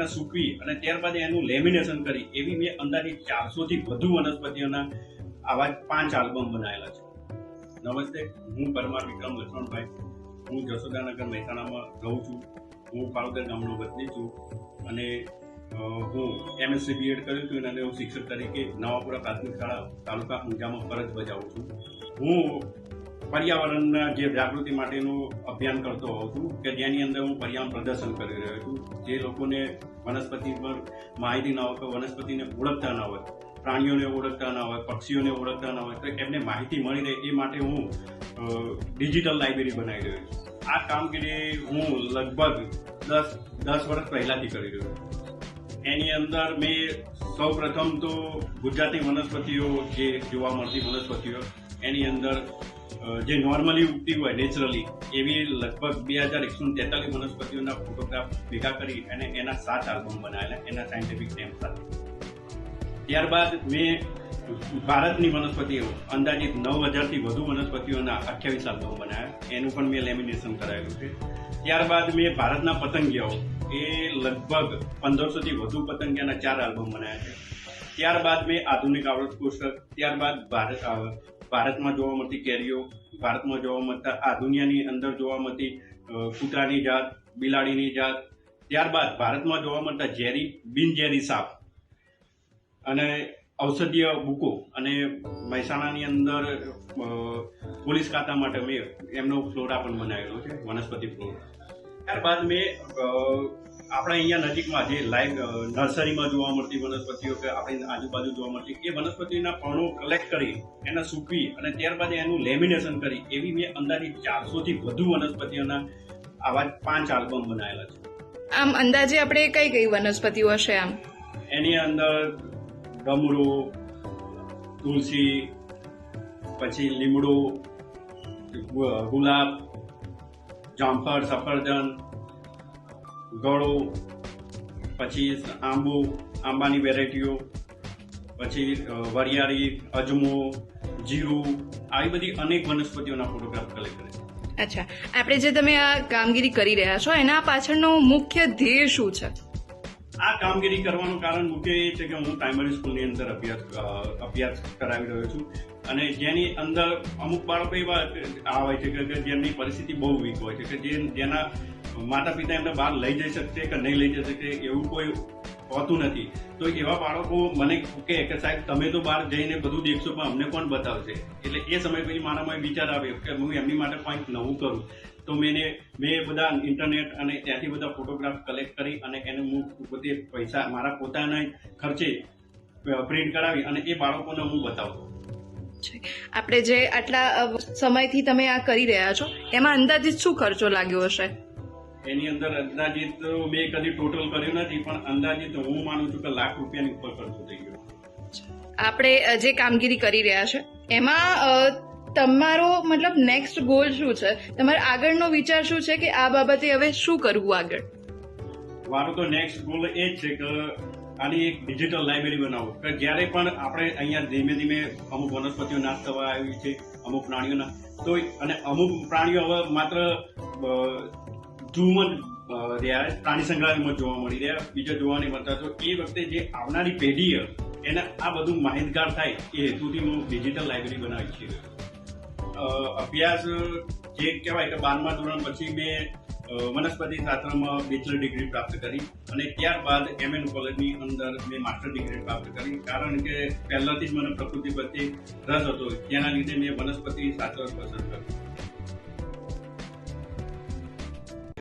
એને સૂકવી અને ત્યારબાદ એનું લેમિનેશન કરી, એવી મેં અંદાજે ચારસોથી વધુ વનસ્પતિઓના આવા પાંચ આલ્બમ બનાવેલા છે. નમસ્તે, હું પરમાર વિક્રમ લક્ષ્મણભાઈ. હું જશોદાનગર મહેસાણામાં રહું છું. હું પાળોદર ગામનો વતની છું અને હું એમએસસી બીએડ કર્યું છું અને હું શિક્ષક તરીકે નવાપુરા પ્રાથમિક શાળા તાલુકા ઊંઝામાં ફરજ બજાવું છું. હું પર્યાવરણના જે જાગૃતિ માટેનું અભિયાન કરતો હોઉં છું કે જેની અંદર હું પર્યાવરણ પ્રદર્શન કરી રહ્યો છું. જે લોકોને વનસ્પતિ પર માહિતી ના હોય કે વનસ્પતિને ઓળખતા ના હોય, પ્રાણીઓને ઓળખતા ના હોય, પક્ષીઓને ઓળખતા ના હોય, તો એમને માહિતી મળી રહે એ માટે હું ડિજિટલ લાઇબ્રેરી બનાવી રહ્યો છું. આ કામગીરી હું લગભગ દસ દસ વર્ષ પહેલાંથી કરી રહ્યો છું. એની અંદર મેં સૌ પ્રથમ તો ગુજરાતી વનસ્પતિઓ જે જોવા મળતી વનસ્પતિઓ, એની અંદર જે નોર્મલી ઉગતી હોય નેચરલી એવી લગભગ બે હજાર એકસો તેતાલીસ વનસ્પતિઓના ફોટોગ્રાફ ભેગા કરી અને એના સાત આલ્બમ બનાવેલા, એના સાયન્ટિફિક નેમ સાથે. ત્યારબાદ મેં ભારતની વનસ્પતિઓ અંદાજિત નવ હજારથી વધુ વનસ્પતિઓના અઠ્યાવીસ આલ્બમ બનાવ્યા. એનું પણ મેં લેમિનેશન કરાયેલું છે. ત્યારબાદ મેં ભારતના પતંગિયાઓ, એ લગભગ પંદરસોથી વધુ પતંગિયાના ચાર આલ્બમ બનાવ્યા છે. ત્યારબાદ મેં આધુનિક આવડત કોષ્ટક, ત્યારબાદ ભારત ભારતમાં જોવા મળતી કેરીઓ, ભારતમાં જોવા મળતા આ દુનિયાની અંદર જોવા મળતી કૂતરાની જાત, બિલાડીની જાત, ત્યારબાદ ભારતમાં જોવા મળતા ઝેરી, બિનઝેરી સાપ અને ઔષધીય બુકો અને મહેસાણાની અંદર પોલીસ ખાતા માટે મેં એમનો ફ્લોરા પણ બનાવેલો છે, વનસ્પતિ ફ્લોરા. ત્યારબાદ મેં આપણે અહીંયા નજીકમાં જે લાઈવ નર્સરીમાં જોવા મળતી વનસ્પતિઓ કે આપણી આજુબાજુ જોવા મળતી એ વનસ્પતિના પર્ણો કલેક્ટ કરી એને સૂકવી અને ત્યારબાદ એનું લેમિનેશન કરી એવી મેં અંદાજે ચારસોથી વધુ વનસ્પતિઓના આવા પાંચ આલ્બમ બનાવેલા છે. આમ અંદાજે આપણે કઈ કઈ વનસ્પતિઓ હશે આમ? એની અંદર ડમરો તુલસી પછી લીમડો ગુલાબ જામફળ સફરજન ગળો પછી આંબો આંબાની વેરાયટીઓ પછી વરિયાળી અજમો જીરું આવી બધી અનેક વનસ્પતિઓના ફોટોગ્રાફ કલેક્ટ કરે છે. અચ્છા. આપણે જે તમે આ કામગીરી કરી રહ્યા છો એના પાછળનો મુખ્ય ધ્યેય શું છે? આ કામગીરી કરવાનું કારણ મુખ્ય એ છે કે હું પ્રાઇમરી સ્કૂલની અંદર અભ્યાસ અભ્યાસ કરાવી રહ્યો છું. અને જેની અંદર અમુક બાળકો એવા આ હોય છે કે કે જેમની પરિસ્થિતિ બહુ વીક હોય છે કે જે જેના માતા પિતા એમને બહાર લઈ જઈ શકશે કે નહીં લઈ જઈ શકશે એવું કોઈ હોતું નથી. તો એવા બાળકો મને કહે કે સાહેબ, તમે તો બહાર જઈને બધું દેખશો, પણ અમને કોણ બતાવશે? એટલે એ સમય પછી મારામાં વિચાર આવ્યો કે હું એમની માટે કંઈક નવું કરું. તો મેં મેં બધા ઇન્ટરનેટ અને ત્યાંથી બધા ફોટોગ્રાફ કલેક્ટ કરી અને એને હું પોતે પૈસા, મારા પોતાના ખર્ચે પ્રિન્ટ કરાવી અને એ બાળકોને હું બતાવતો. આપણે જે આટલા સમયથી તમે આ કરી રહ્યા છો, એમાં અંદાજિત શું ખર્ચો લાગ્યો હશે? એની અંદર અંદાજિત મેં કદી ટોટલ કર્યું નથી પણ અંદાજિત હું માનું છું કે લાખ રૂપિયાની ઉપર ખર્ચો થઈ ગયો. આપણે જે કામગીરી કરી રહ્યા છે એમાં તમારો મતલબ નેક્સ્ટ ગોલ શું છે? તમારો આગળનો વિચાર શું છે કે આ બાબતે હવે શું કરવું આગળ? મારો તો નેક્સ્ટ ગોલ એ જ છે કે આની એક ડિજિટલ લાઇબ્રેરી બનાવો કે જ્યારે પણ આપણે અહીંયા ધીમે ધીમે અમુક વનસ્પતિઓ નાશ થવા આવી છે અમુક પ્રાણીઓના તો અને અમુક પ્રાણીઓ હવે માત્ર ઝૂમાં રહ્યા પ્રાણી સંગ્રહાલયમાં જોવા મળી રહ્યા બીજા જોવા નહીં મળતા તો એ વખતે જે આવનારી પેઢી એને આ બધું માહિતગાર થાય એ હેતુથી હું ડિજિટલ લાઇબ્રેરી બનાવી છે. અભ્યાસ, જે કહેવાય કે બારમા ધોરણ પછી મેં વનસ્પતિ શાસ્ત્રમાં બેચલર ડિગ્રી પ્રાપ્ત કરી અને ત્યારબાદ એમએન કોલેજની અંદર મેં માસ્ટર ડિગ્રી પ્રાપ્ત કરી. કારણ કે પહેલાથી જ મને પ્રકૃતિ પ્રત્યે રસ હતો. તેના લીધે મેં વનસ્પતિ શાસ્ત્ર પસંદ કર્યું.